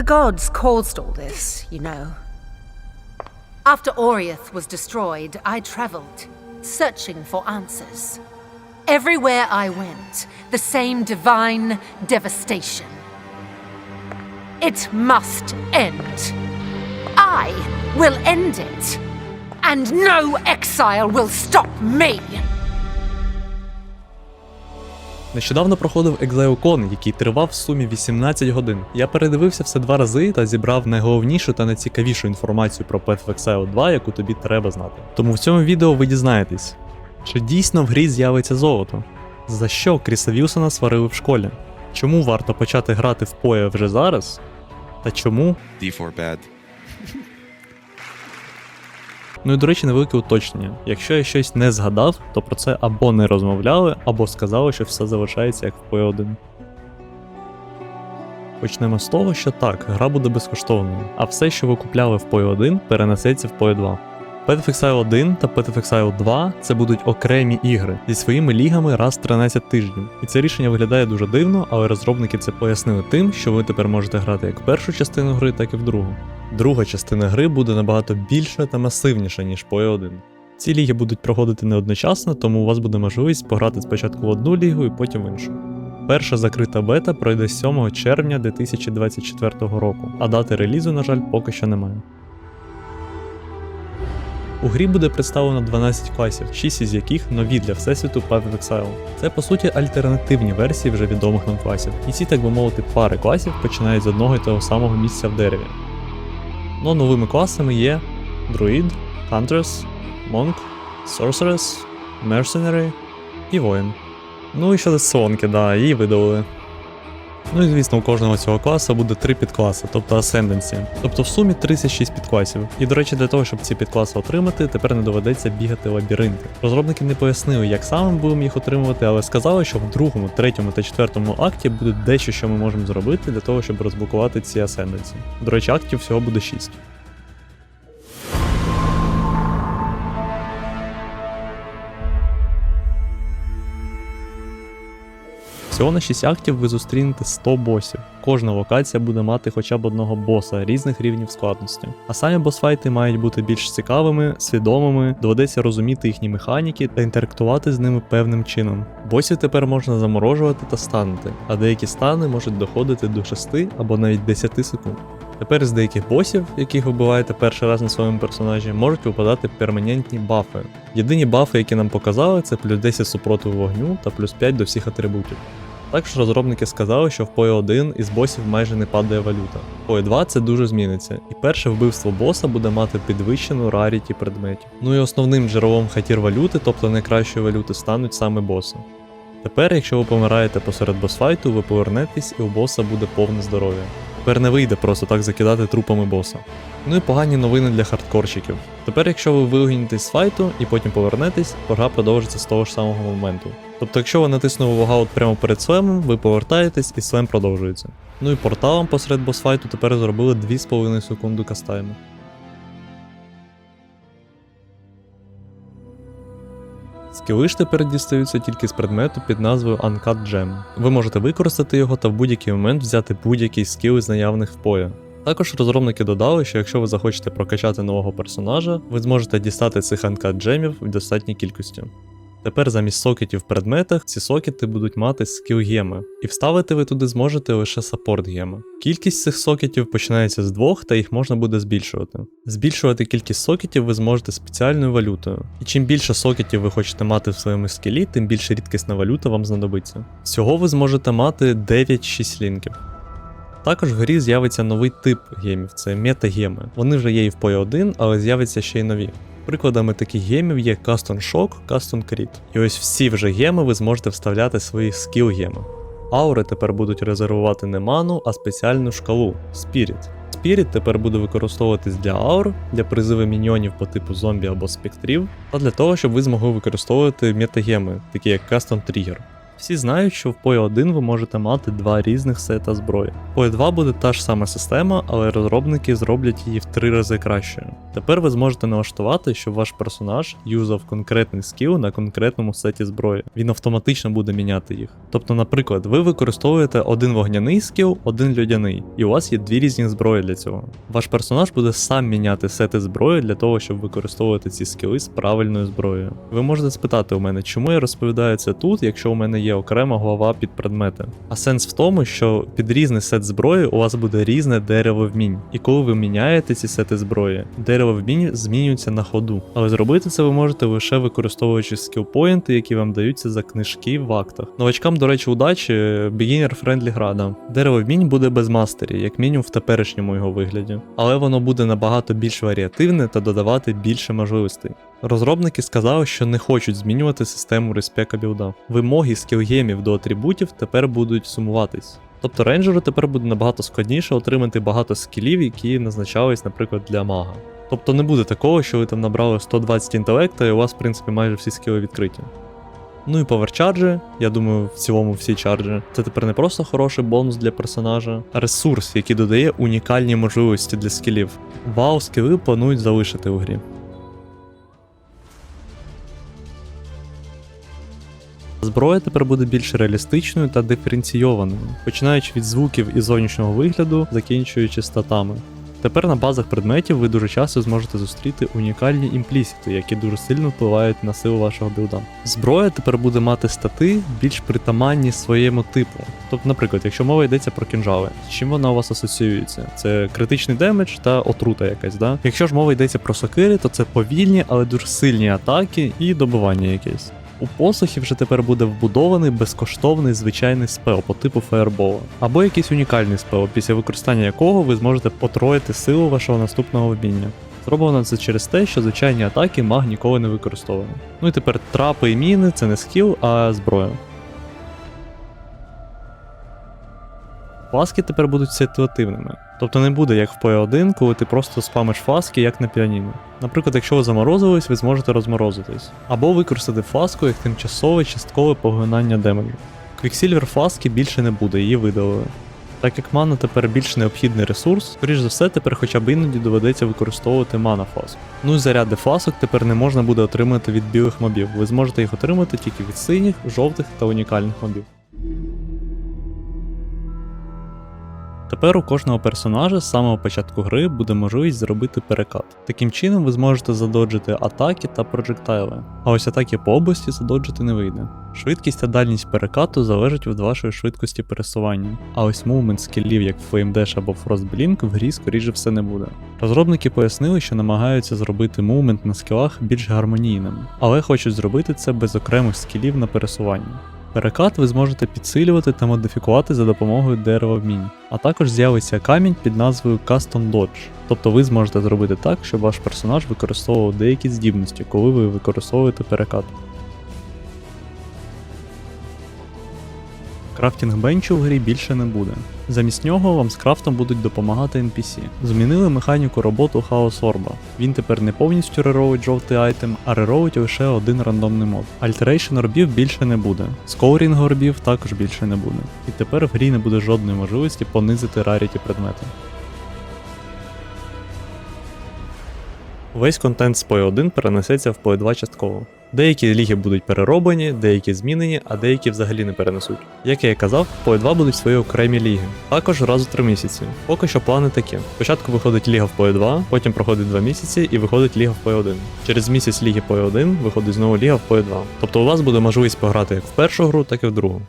The gods caused all this, you know. After Oriath was destroyed, I traveled, searching for answers. Everywhere I went, the same divine devastation. It must end. I will end it. And no exile will stop me. Нещодавно проходив ExileCon, який тривав в сумі 18 годин. Я передивився все два рази та зібрав найголовнішу та найцікавішу інформацію про Path of Exile 2, яку тобі треба знати. Тому в цьому відео ви дізнаєтесь, чи дійсно в грі з'явиться золото, за що Кріса Вілсона сварили в школі, чому варто почати грати в поя вже зараз, та чому D4 bad. Ну і до речі, невелике уточнення. Якщо я щось не згадав, то про це або не розмовляли, або сказали, що все залишається як в P1. Почнемо з того, що так, гра буде безкоштовною, а все, що ви купляли в PoE 1, перенесеться в PoE 2. Path Exile 1 та Path Exile 2 це будуть окремі ігри зі своїми лігами раз в 13 тижнів. І це рішення виглядає дуже дивно, але розробники це пояснили тим, що ви тепер можете грати як в першу частину гри, так і в другу. Друга частина гри буде набагато більша та масивніша, ніж PoE 1. Ці ліги будуть проходити не одночасно, тому у вас буде можливість пограти спочатку в одну лігу і потім в іншу. Перша закрита бета пройде 7 червня 2024 року, а дати релізу, на жаль, поки що немає. У грі буде представлено 12 класів, 6 із яких нові для всесвіту Path of Exile. Це по суті альтернативні версії вже відомих нам класів. І ці, так би мовити, пари класів починають з одного і того самого місця в дереві. Ну, новими класами є Druid, Huntress, Monk, Sorceress, Mercenary і воїн. Ну і ще слонки, да, її видалили. Ну і звісно, у кожного цього класу буде три підкласи, тобто Ascendancy. Тобто в сумі 36 підкласів. І до речі, для того, щоб ці підкласи отримати, тепер не доведеться бігати лабіринти. Розробники не пояснили, як саме будемо їх отримувати, але сказали, що в другому, третьому та четвертому акті буде дещо, що ми можемо зробити для того, щоб розблокувати ці Ascendancy. До речі, актів всього буде 6. Всього на 6 актів ви зустрінете 100 босів. Кожна локація буде мати хоча б одного боса різних рівнів складності. А самі босфайти мають бути більш цікавими, свідомими, доведеться розуміти їхні механіки та інтерактувати з ними певним чином. Босів тепер можна заморожувати та станути, а деякі стани можуть доходити до 6 або навіть 10 секунд. Тепер з деяких босів, яких вбиваєте перший раз на своєму персонажі, можуть випадати перманентні бафи. Єдині бафи, які нам показали, це плюс 10 супротиву вогню та плюс 5 до всіх атрибутів. Також розробники сказали, що в PoE 1 із босів майже не падає валюта. В PoE 2 це дуже зміниться, і перше вбивство боса буде мати підвищену раріті предметів. Ну і основним джерелом хатір валюти, тобто найкращої валюти, стануть саме боси. Тепер, якщо ви помираєте посеред босфайту, ви повернетесь і у боса буде повне здоров'я. Тепер не вийде просто так закидати трупами боса. Ну і погані новини для хардкорщиків. Тепер, якщо ви вигонітесь з файту і потім повернетесь, пора продовжиться з того ж самого моменту. Тобто, якщо ви натиснули логаут прямо перед слемом, ви повертаєтесь і слем продовжується. Ну і порталом посеред босфайту тепер зробили 2,5 секунди кастайму. Скіли ж тепер дістаються тільки з предмету під назвою Uncut Gem. Ви можете використати його та в будь-який момент взяти будь-який скіл із наявних в поя. Також розробники додали, що якщо ви захочете прокачати нового персонажа, ви зможете дістати цих Uncut джемів в достатній кількості. Тепер замість сокетів в предметах ці сокети будуть мати скіл геми, і вставити ви туди зможете лише саппорт геми. Кількість цих сокетів починається з двох, та їх можна буде збільшувати. Збільшувати кількість сокетів ви зможете спеціальною валютою. І чим більше сокетів ви хочете мати в своєму скілі, тим більше рідкісна валюта вам знадобиться. Всього ви зможете мати 9-6 лінків. Також в грі з'явиться новий тип гемів це метагеми. Вони вже є і в PoE 1, але з'являться ще й нові. Прикладами таких гемів є Custom Shock, Custom Crit. І ось всі вже геми ви зможете вставляти свої скіл геми. Аури тепер будуть резервувати не ману, а спеціальну шкалу Spirit. Spirit тепер буде використовуватись для аур, для призиву міньйонів по типу зомбі або спектрів, та для того, щоб ви змогли використовувати метагеми, такі як Custom Trigger. Всі знають, що в PoE 1 ви можете мати два різних сета зброї. В PoE 2 буде та ж сама система, але розробники зроблять її в три рази кращою. Тепер ви зможете налаштувати, щоб ваш персонаж юзав конкретний скіл на конкретному сеті зброї. Він автоматично буде міняти їх. Тобто, наприклад, ви використовуєте один вогняний скіл, один льодяний, і у вас є дві різні зброї для цього. Ваш персонаж буде сам міняти сети зброї для того, щоб використовувати ці скіли з правильною зброєю. Ви можете спитати у мене, чому я розповідаю це тут, якщо у мене є окрема глава під предмети. А сенс в тому, що під різний сет зброї у вас буде різне дерево вмінь. І коли ви міняєте ці сети зброї, дерево вмінь змінюється на ходу. Але зробити це ви можете лише використовуючи скілпоінти, які вам даються за книжки в актах. Новачкам, до речі, удачі, beginner friendly гра. Дерево вмінь буде без мастері, як мінімум в теперішньому його вигляді. Але воно буде набагато більш варіативне та додавати більше можливостей. Розробники сказали, що не хочуть змінювати систему респека білда. Вимоги скілгемів до атрибутів тепер будуть сумуватись. Тобто рейнджеру тепер буде набагато складніше отримати багато скілів, які назначались, наприклад, для мага. Тобто не буде такого, що ви там набрали 120 інтелекту і у вас, в принципі, майже всі скіли відкриті. Ну і поверчарджі, я думаю, в цілому всі чарджі. Це тепер не просто хороший бонус для персонажа, а ресурс, який додає унікальні можливості для скілів. Вау, скіли планують залишити у грі. Зброя тепер буде більш реалістичною та диференційованою, починаючи від звуків і зовнішнього вигляду, закінчуючи статами. Тепер на базах предметів ви дуже часто зможете зустріти унікальні імплісіти, які дуже сильно впливають на силу вашого білда. Зброя тепер буде мати стати більш притаманні своєму типу. Тобто, наприклад, якщо мова йдеться про кінжали, з чим вона у вас асоціюється? Це критичний демедж та отрута якась, да? Якщо ж мова йдеться про сокири, то це повільні, але дуже сильні атаки і добивання якесь. У посохів вже тепер буде вбудований безкоштовний звичайний спел по типу фаербола, або якийсь унікальний спел, після використання якого ви зможете потроїти силу вашого наступного вміння. Зроблено це через те, що звичайні атаки маг ніколи не використовує. Ну і тепер трапи і міни це не скіл, а зброя. Фаски тепер будуть ситуативними. Тобто не буде як в PoE1, коли ти просто спамиш фаски, як на піаніно. Наприклад, якщо ви заморозились, ви зможете розморозитись. Або використати фаску як тимчасове часткове поглинання демонів. Квіксільвер фаски більше не буде, її видалили. Так як мана тепер більш необхідний ресурс, скоріш за все, тепер хоча б іноді доведеться використовувати мана фаску. Ну і заряди фасок тепер не можна буде отримати від білих мобів. Ви зможете їх отримати тільки від синіх, жовтих та унікальних мобів. Тепер у кожного персонажа з самого початку гри буде можливість зробити перекат. Таким чином ви зможете задоджити атаки та проджектайли, а ось атаки по області задоджити не вийде. Швидкість та дальність перекату залежить від вашої швидкості пересування, а ось мувмент скілів, як Flame Dash або Frostblink, в грі скоріше все не буде. Розробники пояснили, що намагаються зробити мувмент на скілах більш гармонійним, але хочуть зробити це без окремих скілів на пересуванні. Перекат ви зможете підсилювати та модифікувати за допомогою дерева вмінь. А також з'явиться камінь під назвою Custom Dodge. Тобто ви зможете зробити так, щоб ваш персонаж використовував деякі здібності, коли ви використовуєте перекат. Крафтінг бенчу в грі більше не буде. Замість нього вам з крафтом будуть допомагати NPC. Змінили механіку роботу Хаос Орба. Він тепер не повністю реровить жовтий айтем, а реровить лише один рандомний мод. Альтерейшн орбів більше не буде. Скоурінг орбів також більше не буде. І тепер в грі не буде жодної можливості понизити раріті предмети. Весь контент з PoE 1 перенесеться в PoE 2 частково. Деякі ліги будуть перероблені, деякі змінені, а деякі взагалі не перенесуть. Як я і казав, PoE 2 будуть свої окремі ліги. Також раз у 3 місяці. Поки що плани такі. Спочатку виходить ліга в PoE 2, потім проходить 2 місяці і виходить ліга в PoE 1. Через місяць ліги PoE 1 виходить знову ліга в PoE 2. Тобто у вас буде можливість пограти як в першу гру, так і в другу.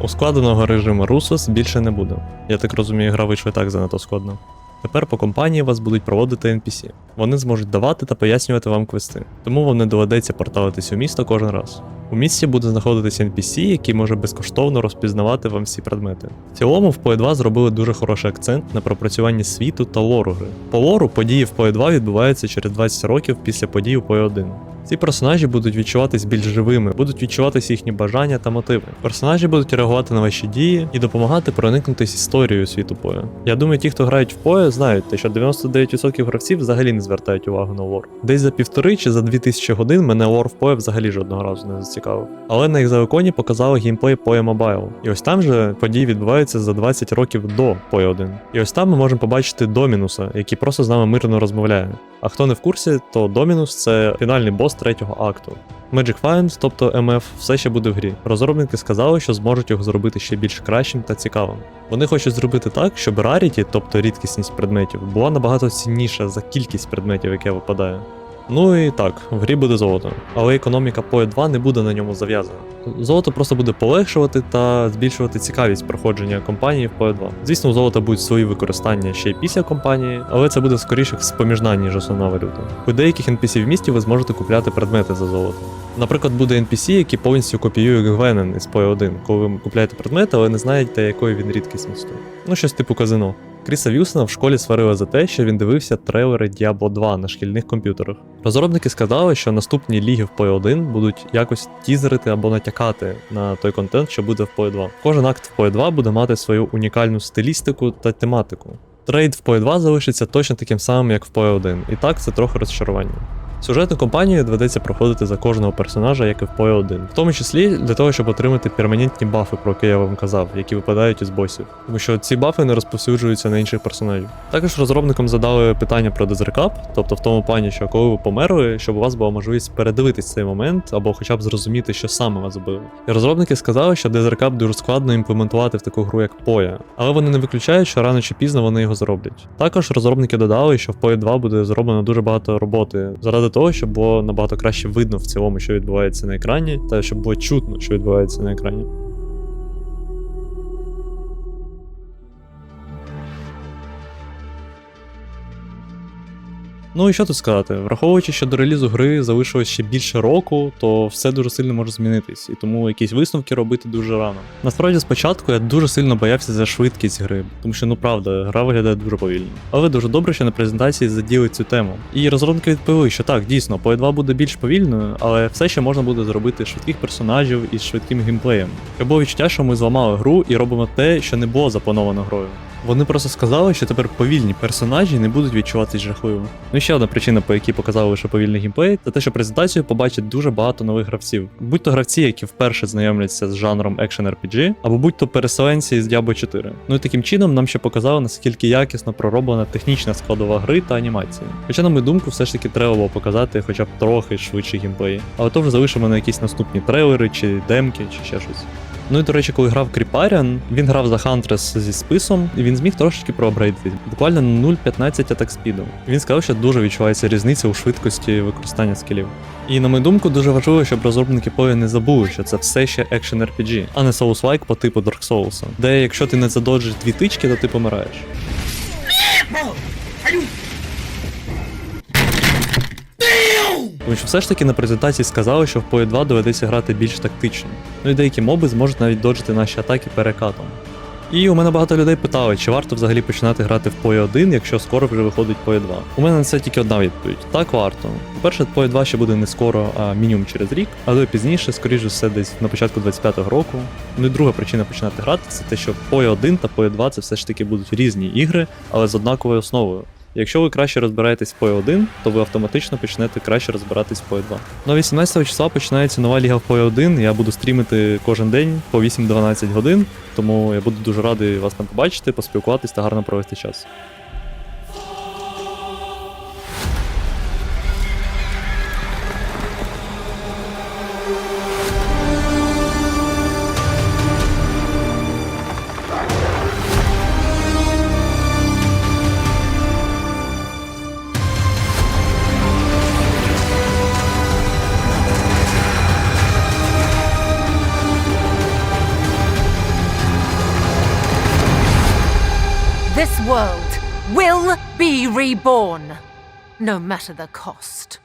Ускладеного режиму Русос більше не буде. Я так розумію, гра вийшла так занадто складно. Тепер по компанії вас будуть проводити NPC. Вони зможуть давати та пояснювати вам квести, тому вам не доведеться порталитись у місто кожен раз. У місті буде знаходитись NPC, який може безкоштовно розпізнавати вам всі предмети. В цілому в PoE 2 зробили дуже хороший акцент на пропрацюванні світу та лору гри. По лору події в PoE 2 відбуваються через 20 років після подій у PoE 1. Ці персонажі будуть відчуватись більш живими, будуть відчуватися їхні бажання та мотиви. Персонажі будуть реагувати на ваші дії і допомагати проникнутись історією світу поя. Я думаю, ті, хто грають в поя, знають, те, що 99% гравців взагалі не звертають увагу на лор. Десь за півтори чи за дві тисячі годин мене лор в пое взагалі жодного разу не зацікавив. Але на екзаоконі показали геймплей Поя Mobile. І ось там же події відбуваються за 20 років до Поя 1. І ось там ми можемо побачити Домінуса, який просто з нами мирно розмовляє. А хто не в курсі, то Домінус це фінальний бос третього акту. Magic Find, тобто MF, все ще буде в грі. Розробники сказали, що зможуть його зробити ще більш кращим та цікавим. Вони хочуть зробити так, щоб раріті, тобто рідкісність предметів, була набагато цінніша за кількість предметів, яке випадає. Ну і так, в грі буде золото, але економіка PoE 2 не буде на ньому зав'язана. Золото просто буде полегшувати та збільшувати цікавість проходження компанії в PoE 2. Звісно, у золота будуть свої використання ще й після компанії, але це буде скоріше споміжна, ніж основна валюта. У деяких NPC в місті ви зможете купляти предмети за золото. Наприклад, буде NPC, який повністю копіює Гвенен із PoE 1, коли ви купляєте предмет, але не знаєте, якої він рідкісністю. Ну, щось типу казино. Кріса Вілсона в школі сварили за те, що він дивився трейлери Diablo 2 на шкільних комп'ютерах. Розробники сказали, що наступні ліги в PoE 1 будуть якось тізерити або натякати на той контент, що буде в PoE 2. Кожен акт в PoE 2 буде мати свою унікальну стилістику та тематику. Трейд в PoE 2 залишиться точно таким самим, як в PoE 1, і так це трохи розчарування. Сюжетну кампанію доведеться проходити за кожного персонажа, як і в PoE 1, в тому числі для того, щоб отримати перманентні бафи, про які я вам казав, які випадають із босів, тому що ці бафи не розповсюджуються на інших персонажів. Також розробникам задали питання про дезрекап, тобто в тому плані, що коли ви померли, щоб у вас була можливість передивитись цей момент або хоча б зрозуміти, що саме вас вбило. І розробники сказали, що дезрекап дуже складно імплементувати в таку гру, як PoE, але вони не виключають, що рано чи пізно вони його зроблять. Також розробники додали, що в PoE 2 буде зроблено дуже багато роботи заради того, щоб було набагато краще видно в цілому, що відбувається на екрані, та щоб було чутно, що відбувається на екрані. Ну і що тут сказати? Враховуючи, що до релізу гри залишилось ще більше року, то все дуже сильно може змінитись, і тому якісь висновки робити дуже рано. Насправді, спочатку я дуже сильно боявся за швидкість гри, тому що ну правда, гра виглядає дуже повільно. Але дуже добре, що на презентації заділи цю тему. І розробники відповіли, що так, дійсно, PoE 2 буде більш повільною, але все ще можна буде зробити швидких персонажів із швидким геймплеєм. Щоб було відчуття, що ми зламали гру і робимо те, що не було заплановано грою. Вони просто сказали, що тепер повільні персонажі не будуть відчуватись жахливо. Ну і ще одна причина, по якій показали лише повільний геймплей, це те, що презентацію побачить дуже багато нових гравців. Будь то гравці, які вперше знайомляться з жанром Action RPG, або будь то переселенці з Diablo 4. Ну і таким чином нам ще показали, наскільки якісно пророблена технічна складова гри та анімації. Хоча, на мою думку, все ж таки треба було показати хоча б трохи швидший геймплей. Але то вже залишимо на якісь наступні трейлери чи демки, чи ще щось. Ну і до речі, коли грав Кріпаріан, він грав за Хантрес зі списом, і він зміг трошечки проапгрейдити, буквально 0.15 атак спіду. Він сказав, що дуже відчувається різниця у швидкості використання скілів. І на мою думку, дуже важливо, щоб розробники PoE не забули, що це все ще екшен RPG, а не Souls-like по типу Dark Souls, де якщо ти не задоджиш дві тички, то ти помираєш. Тому що все ж таки на презентації сказали, що в PoE 2 доведеться грати більш тактично. Ну і деякі моби зможуть навіть доджити наші атаки перекатом. І у мене багато людей питали, чи варто взагалі починати грати в PoE 1, якщо скоро вже виходить PoE 2. У мене на це тільки одна відповідь: так варто. По-перше, PoE 2 ще буде не скоро, а мінімум через рік, але пізніше, скоріш за все, десь на початку 25-го року. Ну і друга причина починати грати це те, що PoE 1 та PoE 2 це все ж таки будуть різні ігри, але з однаковою основою. Якщо ви краще розбираєтесь в PoE 1, то ви автоматично почнете краще розбиратись в PoE 2. Ну а 18 числа починається нова ліга в PoE 1. Я буду стрімити кожен день по 8-12 годин, тому я буду дуже радий вас там побачити, поспілкуватись та гарно провести час. This world will be reborn, no matter the cost.